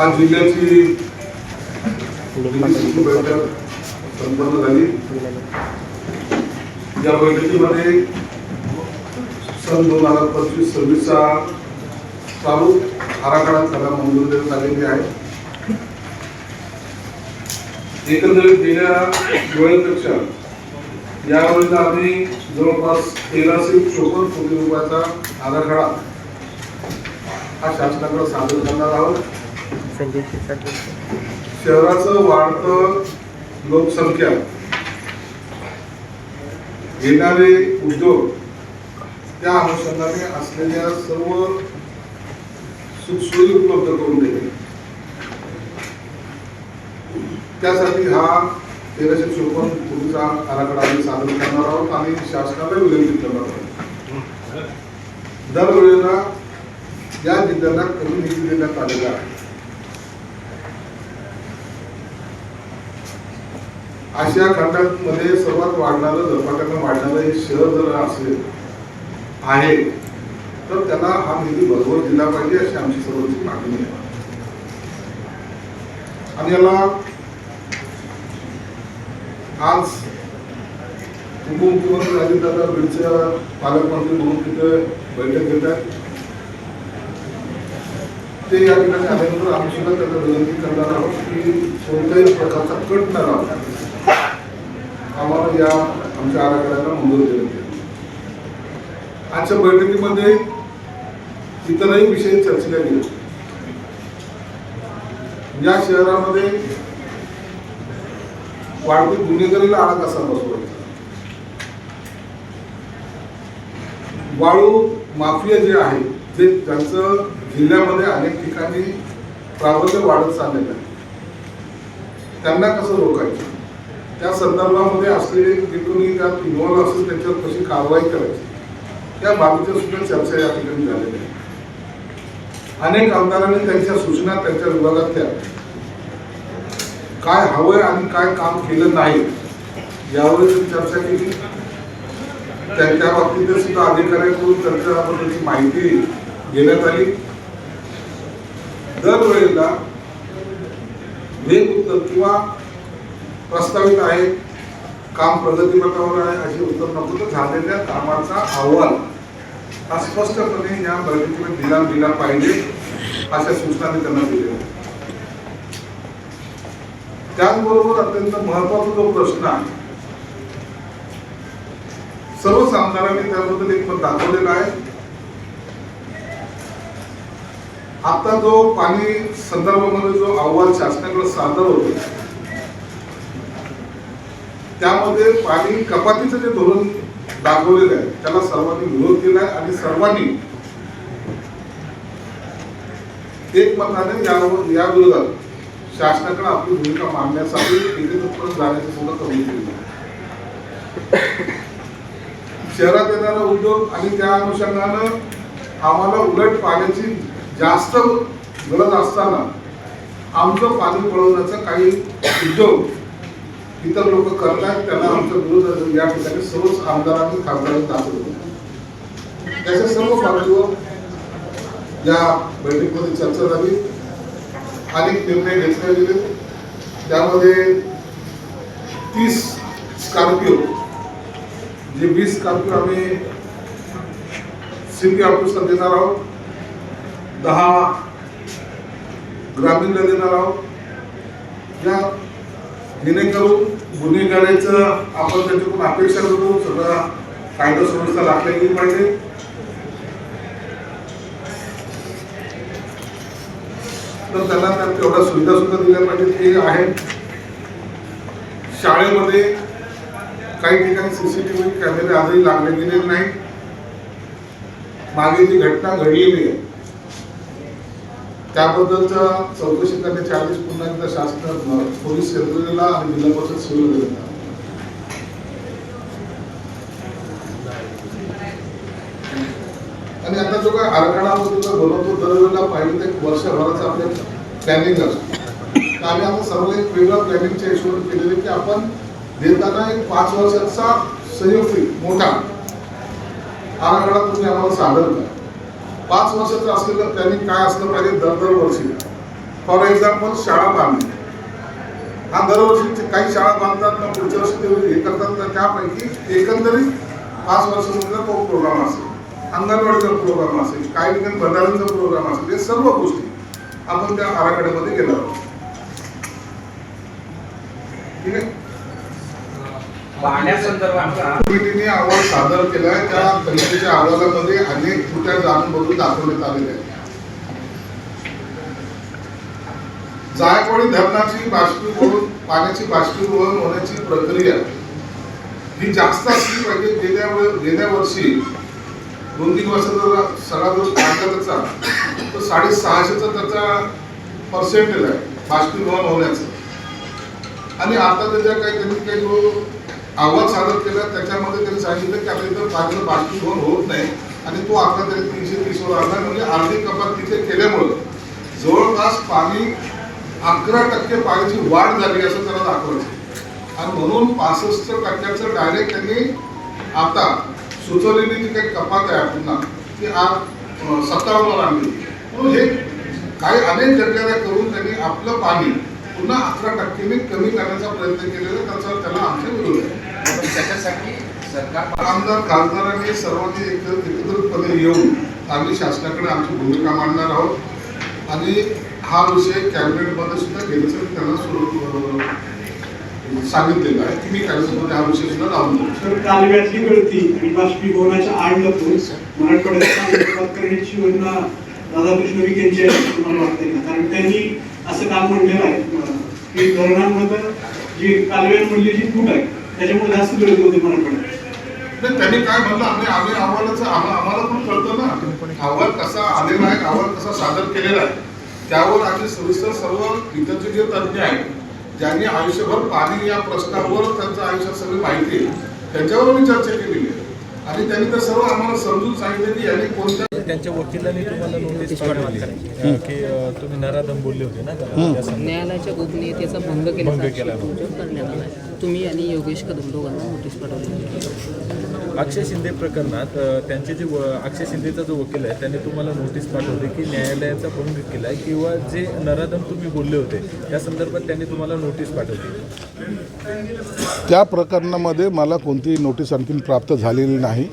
आज जिल्ह्याची बैठक संपन्न झाली. या बैठकीमध्ये सन दोन हजार पंचवीस सव्वीसचा चालू आराखडा त्याला मंजूर देण्यात आलेली आहे. एकंदरीत गेल्या वेळेपेक्षा यावेळेला आम्ही जवळपास तेराशे चोपन्न कोटी रुपयाचा आराखडा हा शासनाकडे सादर करणार आहोत. संजय शिरसाट शहराचं वाढतं लोकसंख्या. येणारे उद्योग त्या अनुषंगाने असलेल्या सर्व सुखसोयी उपलब्ध करून देणे त्यासाठी हा तेराशे चोपन्न कोटीचा आराखडा आम्ही सादर करणार आहोत आणि शासनाला विनंती करणार आहोत. दरवेळेला या जिल्ह्याला कमी निधी देण्यात आलेला आहे आशिया खंडामध्ये सर्वात वाढणारं झपाट्यानं वाढणारं हे शहर जर असेल आहे तर त्याला हा निधी बरोबर दिला पाहिजे अशी आमची सर्वांची मागणी आहे. आणि याला आज उपमुख्यमंत्री अजितदादा बीडच्या पालकमंत्री म्हणून तिथे बैठक घेत आहेत. ते या ठिकाणी आल्यानंतर आम्ही सुद्धा त्यांना विनंती करणार आहोत की कोणत्याही प्रकारचा कट न राहता आम्हाला या आमच्या आराखड्याला मंजूर केलं. आजच्या बैठकीमध्ये इतरही विषय चर्चेला गेले. या शहरामध्ये वाढती गुन्हेगारीला आळा कसा बसवायचा वाळू माफिया जे आहे जे त्यांचं जिल्ह्यामध्ये अनेक ठिकाणी प्राबल्य वाढत चाललेलं आहे त्यांना कसं रोखायचं? त्या संदर्भामध्ये असलेले जे कोणी त्यात इन्व्हॉल्व असेल त्याच्यावर कशी कारवाई करायची? त्या बाबीच्या सुद्धा चर्चा या ठिकाणी झालेल्या आहेत. अनेक आमदारांनी त्यांच्या सूचना त्यांच्या विभागातल्या काय हवंय आणि काय काम केलं नाही यावर चर्चा केली. त्या बाबतीत सुद्धा अधिकाऱ्यांकडून त्याची माहिती घेण्यात आली. दरवेळेला वेग उत्तर किंवा प्रस्तावित आहे. काम प्रगतीपथावर आहे अशी उत्तर नको. तर झालेल्या कामाचा अहवाल हा स्पष्टपणे या बैठकीला दिला दिला पाहिजे अशा सूचना मी त्यांना दिल्या. त्याचबरोबर अत्यंत महत्त्वाचा जो प्रश्न आहे सर्वच आमदारांनी त्याबद्दल एक मत दाखवलेलं आहे. आता जो पाणी संदर्भामध्ये जो अहवाल शासनाकडे सादर होतो त्यामध्ये पाणी कपातीचं जे धोरण दाखवलेलं आहे त्याला सर्वांनी विरोध केला आहे आणि सर्वांनी एकमताने यावर या विरोधात शासनाकडे आपली भूमिका मांडण्यासाठी एकत्रितपणे जाण्याची सुद्धा कमी केली. शहरात येणारा उद्योग आणि त्या अनुषंगानं आम्हाला उलट पाण्याची जास्त गरज असताना आमचं पाणी पळवण्याचा काही उद्योग इतर लोक करतात त्यांना आमचा विरोध या ठिकाणी सर्वच आमदारांनी खासदारांनी दाखवलं त्याच्या सर्व बाजूवर या बैठकीमध्ये चर्चा झाली. अनेक निर्णय घेतले गेले. त्यामध्ये तीस स्कॉर्पिओ जे वीस स्कॉर्पिओ आम्ही सिटी ऑफिसला देणार आहोत. दहा ग्रामीणला देणार आहोत. या जेणेकरून गुन्हेगारीचं आपण त्याच्याकडून अपेक्षा करू सगळा कायदा सुव्यवस्था राखल्या गेली पाहिजे. तर त्यांना त्या तेवढ्या सुविधा सुद्धा दिल्या पाहिजेत. हे आहे. शाळेमध्ये काही ठिकाणी सीसीटीव्ही कॅमेरे आजही लागले गेलेले नाही मागे जी घटना घडलेली आहे त्याबद्दलच्या चौकशी करण्याचे आदेश पुन्हा एकदा शासन पोलीस यंत्रणेला आणि जिल्हा परिषद सिव्हिल दिला आणि आता जो काय आराखडा आपण बनवतो दरवेळेला पाहिजे ते एक वर्षभराचं आपलं प्लॅनिंग असतो. आम्ही आता सर्व एक वेगळं प्लॅनिंगच्या हिशोबाने केलेले की आपण देताना एक पाच वर्षाचा संयुक्त मोठा आराखडा तुम्ही आम्हाला सादर करा. पाच वर्षाचं असलेलं प्लॅनिंग काय असलं पाहिजे? दर दरवर्षी फॉर एक्झाम्पल शाळा बांधणे. हा दरवर्षी काही शाळा बांधतात ना पुढच्या वर्षी ते हे करतात तर त्यापैकी एकंदरीत पाच वर्षाचा तो प्रोग्राम असेल. अंगणवाडीचा प्रोग्राम असेल काही ठिकाणी भंडाऱ्यांचा प्रोग्राम असेल हे सर्व गोष्टी आपण त्या आराखड्यामध्ये गेलो आहोत. ठीक आहे? पाण्यासंदर्भातला कमिटीने अहवाल सादर केलाय. त्या कमिटीच्या अहवालामध्ये अनेक त्रुट्या जाणून बघून दाखवण्यात आलेल्या आहेत. जायकवाडी धरणाची बाष्पीभवन पाण्याची बाष्पीभवन होण्याची प्रक्रिया ही जास्त असली पाहिजे. गेल्या गेल्या वर्षी दोन तीन वर्षाचा जर सगळा जो काढला त्याचा तर साडेसहाशेचा त्याचा पर्सेंटेज आहे बाष्पीभवन होण्याचं. आणि आता त्याच्या काही त्यांनी काही जो अहवाल सादर केला त्याच्यामध्ये त्यांनी सांगितलं की आपल्या इथं पाण्याचं बाष्पीभवन होत नाही आणि तो आता तरी तीनशे तीसवर आणला म्हणजे आर्थिक कपात तिथे केल्यामुळं जवळपास पाणी अकरा टक्के पाण्याची वाढ झाली असं त्याला दाखवायचं. आणि म्हणून पासष्ट टक्क्याचं डायरेक्ट त्यांनी आता सुचवलेली जी काही कपात आहे पुन्हा ती आज सत्तावन्नवर आणली म्हणून हे काही अनेक जग्याला करून त्यांनी आपलं पाणी पुन्हा अकरा टक्क्यांनी कमी करण्याचा प्रयत्न केलेला त्याचा त्याला आमच्या विरोध आहे. त्याच्यासाठी सरकार आमदार खासदारांनी सर्वांनी एक- एकत्रितपणे येऊन आम्ही शासनाकडे आमची भूमिका मांडणार आहोत. आणि हा विषय कॅबिनेटमध्ये सुद्धा मी त्यांना सुरू सांगितलेलं आहे. की मी कॅबिनेटमध्ये हा विषय सुद्धा लावून देऊ तर कालव्यातली गळती आणि बाष्पीभवनाच्या आड लपून मराठवाड्यात करण्याची योजना राधाकृष्ण विखे यांची आहे असं तुम्हाला वाटतंय का? कारण त्यांनी असं काम म्हणलेलं आहे. की धरणांमध्ये जी कालव्यांमधली जी फूट आहे त्याच्यामुळे जास्त वेळ होते मराठवाड्यात नाही त्यांनी काय म्हणलं? आम्ही आम्ही अहवालाचं आम्हा- आम्हाला पण कळतं ना. अहवाल कसा आलेला आहे अहवाल कसा सादर केलेला आहे. त्यावर आम्ही सविस्तर सर्व इतरचे जे तज्ज्ञ आहेत ज्यांनी आयुष्यभर पाणी या प्रश्नावर त्यांचं आयुष्यात सगळी माहिती आहे त्यांच्यावर मी चर्चा केलेली आहे. आणि त्यांनी तर सर्व आम्हाला समजून सांगितलं की यांनी कोणत्या त्यांच्या वकिलांनी तुम्हाला नोटीस पाठवली. की तुम्ही नराधम बोलले होते ना त्याला. न्यायालयाच्या गोपनीयतेचा भंग भंग केला. आला आहे. तुम्ही आणि योगेश कदम दोघांना नोटीस पाठवली. अक्षय शिंदे प्रकरणात त्यांचे जे व- अक्षय शिंदेचा जो वकील आहे त्यांनी तुम्हाला नोटीस पाठवली की न्यायालयाचा भंग केला आहे किंवा जे नराधम तुम्ही बोलले होते त्या संदर्भात त्यांनी तुम्हाला नोटीस पाठवली. त्या प्रकरणामध्ये मला कोणतीही नोटीस आणखीन प्राप्त झालेली नाही.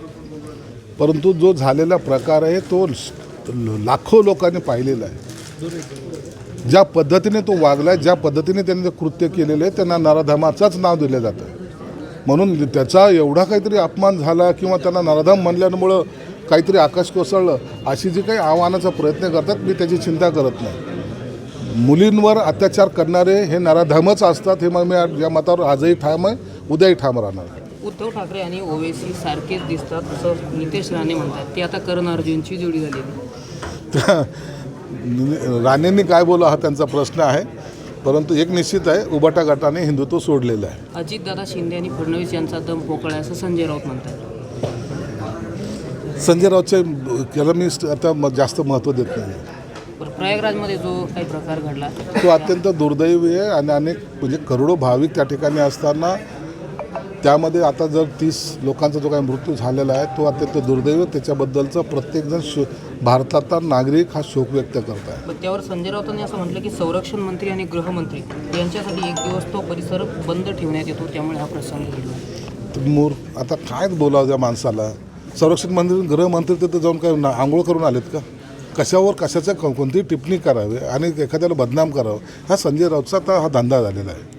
परंतु जो झालेला प्रकार आहे तो लाखो लोकांनी पाहिलेला आहे. ज्या पद्धतीने तो वागला आहे ज्या पद्धतीने त्यांनी ते कृत्य केलेलं आहे त्यांना नराधमाचाच नाव दिलं जातं. म्हणून त्याचा एवढा काहीतरी अपमान झाला किंवा त्यांना नराधम म्हणल्यामुळं काहीतरी आकाश कोसळलं अशी जी काही आव्हानाचा प्रयत्न करतात मी त्याची चिंता करत नाही. मुलींवर अत्याचार करणारे हे नराधमच असतात हे मग मी या मतावर आजही ठाम आहे उद्याही ठाम राहणार. उद्धव ठाकरे आणि ओवेसी सारखेच दिसतात असं नितेश राणे म्हणतात. ते आता करण अर्जुनची जोडी झालेली. राणेंनी काय बोला हा त्यांचा प्रश्न आहे. परंतु एक निश्चित आहे उबाटा गटाने हिंदुत्व सोडलेलं आहे. अजितदादा शिंदे आणि फडणवीस यांचा दम पोकळा आहे असं संजय राऊत म्हणतात. संजय राऊतच्या याला मी आता जास्त महत्त्व देत नाही. प्रयागराजमध्ये जो काही प्रकार घडला. तो अत्यंत दुर्दैवी आहे आणि अनेक म्हणजे करोडो भाविक त्या ठिकाणी असताना त्यामध्ये आता जर तीस लोकांचा जो काही मृत्यू झालेला आहे तो अत्यंत दुर्दैवी. त्याच्याबद्दलचा प्रत्येकजण शो भारताचा नागरिक हा शोक व्यक्त करत आहे. त्यावर संजय राऊतांनी असं म्हटलं की संरक्षण मंत्री आणि गृहमंत्री यांच्यासाठी एक दिवस तो परिसर बंद ठेवण्यात येतो त्यामुळे हा प्रसंग घडला. मूर आता काय बोलावं त्या माणसाला? संरक्षण मंत्री गृहमंत्री तिथे जाऊन काय ना- आंघोळ करून आलेत का? कशावर कशाचं को- कोणतीही टिप्पणी करावी आणि एखाद्याला बदनाम करावं? हा संजय राऊतचा आता हा धंदा झालेला आहे.